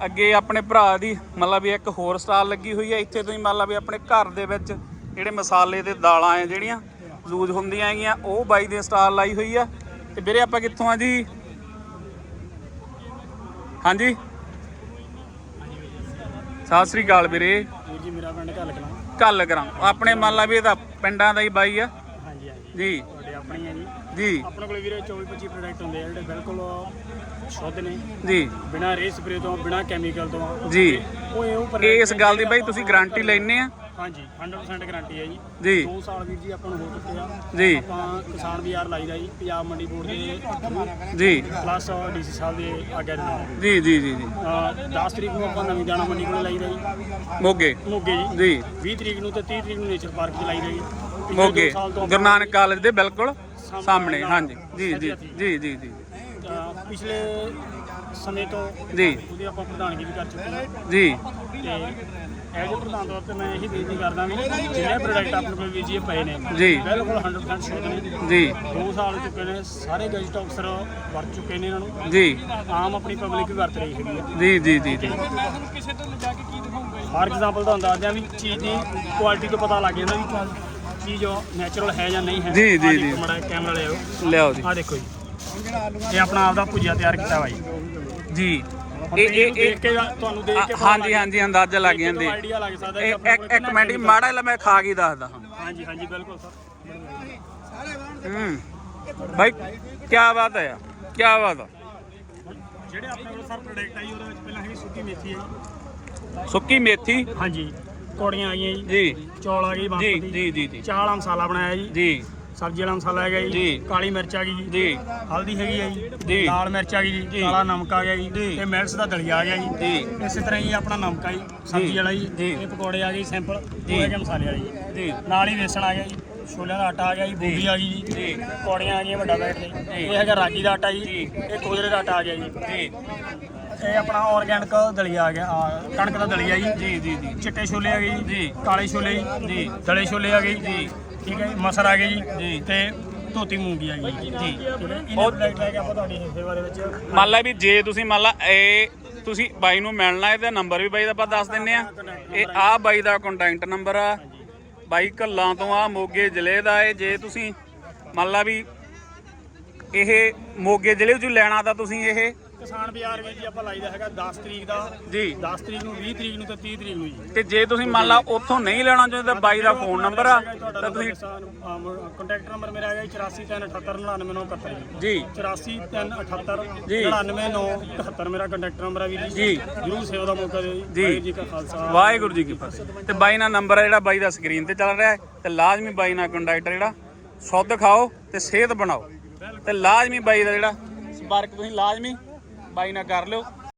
ਅੱਗੇ ਆਪਣੇ ਭਰਾ ਦੀ ਮਤਲਬ ਵੀ ਇੱਕ ਹੋਰ ਸਟਾਲ ਲੱਗੀ ਹੋਈ ਹੈ। ਇੱਥੇ ਤੁਸੀਂ ਮਤਲਬ ਵੀ ਆਪਣੇ ਘਰ ਦੇ ਵਿੱਚ ਜਿਹੜੇ ਮਸਾਲੇ ਤੇ ਦਾਲਾਂ ਆ ਜਿਹੜੀਆਂ ਯੂਜ਼ ਹੁੰਦੀਆਂ ਹੈਗੀਆਂ ਉਹ ਬਾਈ ਦੇ ਸਟਾਲ ਲਾਈ ਹੋਈ ਆ। ਤੇ ਵੀਰੇ ਆਪਾਂ ਕਿੱਥੋਂ ਆ ਜੀ? ਹਾਂਜੀ? ਸਤਿ ਸ੍ਰੀ ਅਕਾਲ ਵੀਰੇ। ਜੀ ਮੇਰਾ ਪਿੰਡ ਕਲਾਂ। ਕੱਲ। ਕਰਾਂ ਆਪਣੇ ਮੰਨ ਲਾ ਵੀ ਇਹ ਤਾਂ ਪਿੰਡਾਂ ਦਾ ਹੀ ਬਾਈ ਆ। ਹਾਂਜੀ ਹਾਂਜੀ। ਜੀ। ਤੁਹਾਡੇ ਆਪਣੀ ਹੈ ਜੀ। ਜੀ। ਆਪਣੇ ਕੋਲ ਵੀਰੇ 24 25 ਪ੍ਰੋਡਕਟ ਹੁੰਦੇ ਆ ਜਿਹੜੇ ਬਿਲਕੁਲ ਸ਼ੁੱਧ ਨੇ। ਜੀ। ਬਿਨਾਂ ਰੇ ਸਪਰੇ ਤੋਂ ਬਿਨਾਂ ਕੈਮੀਕਲ ਤੋਂ। ਜੀ। ਉਹ ਇਹ ਉਹ ਇਸ ਗੱਲ ਦੀ ਬਾਈ ਤੁਸੀਂ ਗਾਰੰਟੀ ਲੈਣੇ ਆ। ਹਾਂਜੀ 100% ਗਾਰੰਟੀ ਹੈ ਜੀ। ਜੀ। 2 ਸਾਲ ਵੀਰ ਜੀ ਆਪਾਂ ਨੂੰ ਹੋ ਚੁੱਕੇ ਆ। ਜੀ। ਆਪਾਂ ਕਿਸਾਨ ਬਾਜ਼ਾਰ ਲਾਈਦਾ ਜੀ ਪੰਜਾਬ ਮੰਡੀ ਬੋਰਡ ਦੇ ਜੀ। ਪਲੱਸ ਡੀਸੀ ਸਾਹਿਬ ਦੇ ਆਗਿਆ ਦੇ ਨਾਲ। ਜੀ ਜੀ ਜੀ ਜੀ। ਅਹ 10 ਤਰੀਕ ਨੂੰ ਆਪਾਂ ਨਵੀਂ ਦਾਣਾ ਮੰਡੀ ਕੋਲ ਲਾਈਦਾ ਜੀ। ਮੋਗੇ। ਮੋਗੇ ਜੀ। ਜੀ। 20 ਤਰੀਕ ਨੂੰ ਤੇ 30 ਤਰੀਕ ਨੂੰ ਨੇਚਰ ਪਾਰਕ 'ਚ ਲਾਈਦਾ ਜੀ। ਮੋਗੇ। ਗੁਰੂ ਨਾਨਕ ਕਾਲਜ ਦੇ ਬਿਲਕੁਲ। ਸਾਹਮਣੇ। ਹਾਂਜੀ। ਜੀ ਜੀ ਜੀ ਜੀ ਜੀ। ਅਹ ਪਿਛਲੇ ਸਮੇਂ ਤੋਂ ਜੀ। ਉਹਦੀ ਆਪਾਂ ਪ੍ਰਧਾਨਗੀ ਵੀ ਕਰ ਚੁੱਕੇ ਹਾਂ। ਜੀ। ਤੇ ਐਜ ਅ ਪ੍ਰਧਾਨ ਤੌਰ ਤੇ ਮੈਂ ਇਹੀ ਬੇਨਤੀ ਕਰਦਾ ਵੀ ਜਿੰਨੇ ਪ੍ਰੋਡਕਟ ਆਪਣੇ ਕੋਲ ਵੀ ਜੀ ਪਏ ਨੇ ਜੀ। ਬਿਲਕੁਲ 100% ਸ਼ੁੱਧ ਨੇ। ਜੀ। 2 ਸਾਲ ਚੁੱਕੇ ਨੇ ਸਾਰੇ ਗੈਜਟ ਅਫਸਰ ਵਰਤ ਚੁੱਕੇ ਨੇ ਇਹਨਾਂ ਨੂੰ। ਜੀ। ਆਮ ਆਪਣੀ ਪਬਲਿਕ ਵੀ ਵਰਤ ਰਹੀ ਹੈਗੀ ਹੈ। ਜੀ ਜੀ ਜੀ ਜੀ। ਫਾਰ ਐਗਜ਼ਾਮਪਲ ਤੁਹਾਨੂੰ ਦੱਸਦੇ ਆ ਵੀ ਚੀਜ਼ ਦੀ ਕੁਆਲਿਟੀ ਤੋਂ ਪਤਾ ਲੱਗ ਜਾਂਦਾ ਵੀ ਚੀਜ਼ ਨੈਚੁਰਲ ਹੈ ਜਾਂ ਨਹੀਂ ਹੈ। ਜੀ, ਜੀ, ਜੀ। ਮਾੜਾ ਕੈਮਰਾ ਲਿਆਓ। ਲਿਆਓ ਜੀ। ਆਹ ਦੇਖੋ ਜੀ। ਇਹ ਆਪਣਾ ਆਪਦਾ ਭੁਜੀਆ ਤਿਆਰ ਕੀਤਾ ਵਾ ਜੀ। ਜੀ। ਹੁਣ ਇਹ ਤੁਸੀਂ ਇਹ ਦੇਖ ਇਹ ਕੇ ਤੁਹਾਨੂੰ ਦੇਖ ਕੇ ਹਾਂਜੀ ਹਾਂਜੀ ਅੰਦਾਜ਼ਾ ਲੱਗ ਜਾਂਦੇ। ਆਈਡੀਆ ਲੱਗ ਸਕਦਾ ਕਿ ਇਹ ਇੱਕ ਇੱਕ ਮਿੰਟ ਹੀ chemical- ਮਾੜਾ ਜਿਹਾ ਮੈਂ ਖਾ ਕੇ ਦੱਸਦਾ। ਹਾਂਜੀ ਹਾਂਜੀ ਬਿਲਕੁਲ ਸਰ। ਹੂੰ। ਭਾਈ ਕੀ ਬਾਤ ਹੈ। ਕੀ ਬਾਤ ਹੈ ਜਿਹੜੇ ਆਪਣੇ ਕੋਲ ਸਰ ਪ੍ਰੋਡਕਟ ਆਈ ਉਹਦੇ ਵਿੱਚ ਪਹਿਲਾਂ ਹੈਗੀ ਸੁੱਕੀ ਮੇਥੀ ਹੈ ਸੁੱਕੀ ਮੇਥੀ? ਜੀ ਹਾਂਜੀ। ਕੋੜੀਆਂ ਆ ਗਈਆਂ ਜੀ ਜੀ ਚੌਲ ਆ ਗਈ ਜੀ ਬਾਸਮਤੀ ਜੀ ਜੀ ਜੀ ਚਾਹ ਵਾਲਾ ਮਸਾਲਾ ਬਣਾਇਆ ਜੀ ਜੀ ਸਬਜ਼ੀ ਵਾਲਾ ਮਸਾਲਾ ਹੈਗਾ ਜੀ। ਜੀ ਕਾਲੀ ਮਿਰਚ ਆ ਗਈ ਜੀ ਜੀ ਹਲਦੀ ਹੈਗੀ ਆ ਜੀ। ਜੀ ਲਾਲ ਮਿਰਚ ਆ ਗਈ ਜੀ। ਜੀ ਕਾਲਾ ਨਮਕ ਆ ਗਿਆ ਜੀ ਜੀ। ਤੇ ਮਿਰਚ ਦਾ ਦਲੀਆ ਆ ਗਿਆ ਜੀ ਜੀ ਇਸੇ ਤਰ੍ਹਾਂ ਹੀ ਆਪਣਾ ਨਮਕ ਆ ਜੀ ਸਬਜ਼ੀ ਵਾਲਾ ਜੀ ਜੀ। ਇਹ ਪਕੌੜੇ ਆ ਗਏ ਜੀ ਸਿੰਪਲ ਜੀ। ਉਹ ਹੈਗੇ ਮਸਾਲੇ ਵਾਲੇ ਜੀ ਜੀ ਨਾਲ ਹੀ ਵੇਸਣ ਆ ਗਿਆ ਜੀ ਛੋਲਿਆਂ ਦਾ ਆਟਾ ਆ ਗਿਆ ਜੀ ਗੋਭੀ ਆ ਗਈ ਜੀ ਜੀ। ਪਕੌੜੀਆਂ ਆ ਗਈਆਂ ਵੱਡਾ ਬੈਠ ਜੀ ਇਹ ਹੈਗਾ ਰਾਗੀ ਦਾ ਆਟਾ ਜੀ ਜੀ। ਇਹ ਕੋਜਰੇ ਦਾ ਆਟਾ ਆ ਗਿਆ ਜੀ ਜੀ ਇਹ ਆਪਣਾ ਆਰਗੈਨਿਕ ਦਲੀਆ ਆ ਗਿਆ ਆ, ਕਣਕ ਦਾ ਦਲੀਆ ਜੀ ਜੀ ਜੀ ਜੀ ਚਿੱਟੇ ਛੋਲੇ ਆ ਗਏ ਜੀ। ਕਾਲੇ ਛੋਲੇ ਜੀ ਜੀ। ਦਲੇ ਛੋਲੇ ਆ ਗਏ ਜੀ। ਠੀਕ ਹੈ ਜੀ ਮਸਰ ਆ ਗਏ ਜੀ ਜੀ। ਤੇ ਧੋਤੀ ਮੂੰਗੀ ਆ ਗਈ ਜੀ ਜੀ। ਠੀਕ ਹੈ ਇਹਨੇ ਉਹ- ਪ੍ਰੋਡਕਟ ਲੈ ਕੇ ਆਪਾਂ ਤੁਹਾਡੀ ਸੇਵਾ ਦੇ ਵਿੱਚ ਮੰਨ ਲਾ ਵੀ ਜੇ ਤੁਸੀਂ ਮੰਨ ਲਾ ਇਹ ਤੁਸੀਂ ਬਾਈ ਨੂੰ ਮਿਲਣਾ ਹੈ ਤੇ ਨੰਬਰ ਵੀ ਬਾਈ ਦਾ ਆਪਾਂ ਦੱਸ ਦਿੰਨੇ ਆ ਇਹ ਆ ਬਾਈ ਦਾ ਕੰਟੈਕਟ ਨੰਬਰ ਆ ਬਾਈ ਕੱਲਾਂ ਤੋਂ ਆ ਮੋਗੇ ਜ਼ਿਲ੍ਹੇ ਦਾ ਇਹ ਜੇ ਤੁਸੀਂ ਮੰਨ ਲਾ ਵੀ ਇਹ ਮੋਗੇ ਜ਼ਿਲ੍ਹੇ ਵਿੱਚੋਂ ਲੈਣਾ ਤਾਂ ਤੁਸੀਂ ਇਹ ਕਿਸਾਨ ਬਾਜ਼ਾਰ ਵਿੱਚ ਜੀ ਆਪਾਂ ਲਾਈਦਾ ਹੈਗਾ 10 ਤਰੀਕ ਦਾ। ਜੀ। 10 ਤਰੀਕ ਨੂੰ 20 ਤਰੀਕ ਨੂੰ ਤੇ 30 ਤਰੀਕ ਨੂੰ ਜੀ। ਤੇ ਜੇ ਤੁਸੀਂ ਮੰਨ ਲਾ ਉੱਥੋਂ ਨਹੀਂ ਲੈਣਾ ਚਾਹੁੰਦੇ ਤਾਂ ਬਾਈ ਦਾ ਫੋਨ ਨੰਬਰ ਆ ਤਾਂ ਤੁਸੀਂ ਕੰਟੈਕਟ ਨੰਬਰ ਮੇਰਾ ਹੈਗਾ 8438799971 ਜੀ। 843878 ਜੀ। 99971 ਮੇਰਾ ਕੰਟੈਕਟ ਨੰਬਰ ਹੈ ਵੀਰ ਜੀ। ਜਰੂਰ ਸੇਵਾ ਦਾ ਮੌਕਾ ਦਿਓ ਜੀ। ਵਾਹਿਗੁਰੂ ਜੀ ਕਾ ਖਾਲਸਾ। ਵਾਹਿਗੁਰੂ ਜੀ ਕੀ ਫਤਿਹ। ਤੇ ਬਾਈ ਨਾਲ ਨੰਬਰ ਹੈ ਜਿਹੜਾ ਬਾਈ ਦਾ ਸਕਰੀਨ ਤੇ ਚੱਲ ਰਿਹਾ ਹੈ। ਤੇ ਲਾਜ਼ਮੀ ਬਾਈ ਨਾਲ ਕੰਟੈਕਟ ਜਿਹੜਾ। ਸ਼ੁੱਧ ਖਾਓ ਤੇ ਸਿਹਤ ਬਣਾਓ। ਤੇ ਲਾਜ਼ਮੀ ਬਾਈ ਦਾ ਜਿਹੜਾ ਸੰਪਰਕ ਤੁਸੀਂ ਲਾਜ਼ਮੀ ਬਾਈ ਨਾਲ ਕਰ ਲਿਓ।